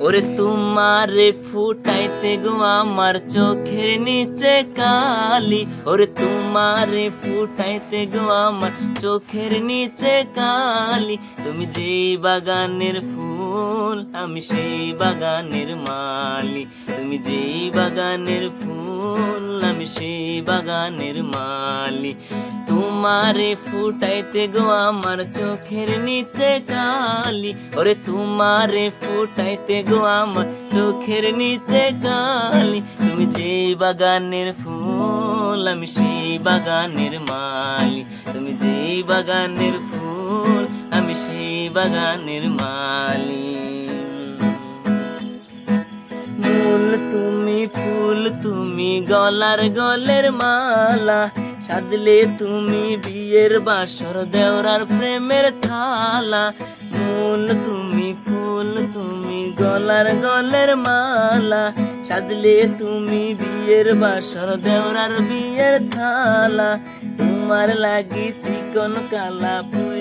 ওরে তোমারে ফুটাইতে গো আমার চোখের নিচে কালি। ওরে তোমারে ফুটাইতে গো আমার চোখের নিচে কালি। তুমি যেই বাগানের ফুল, আমি সেই বাগানের মালি। তুমি যেই বাগানের ফুল, আমি সেই বাগানের মালি। তোমারে ফুটাইতে গো আমার চোখের নিচে কালি। ওরে তোমারে ফুটাইতে গো আমার চোখের নিচে কালি। তুমি যে বাগানের ফুল, আমি সেই বাগানের মালি। তুমি যে বাগানের ফুল, আমি সেই বাগানের মালি। তুমি গলার গলের মালা, সাজলে তুমি বিয়ের বাসর দেওরার প্রেমের থালা। মূল তুমি ফুল, তুমি গলার গলের মালা, সাজলে তুমি বিয়ের বাসর দেওরার বিয়ের থালা। তোমার লাগি চিকন কালা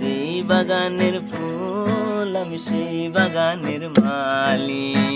যেই বাগানের ফুল আমি সেই বাগানের মালি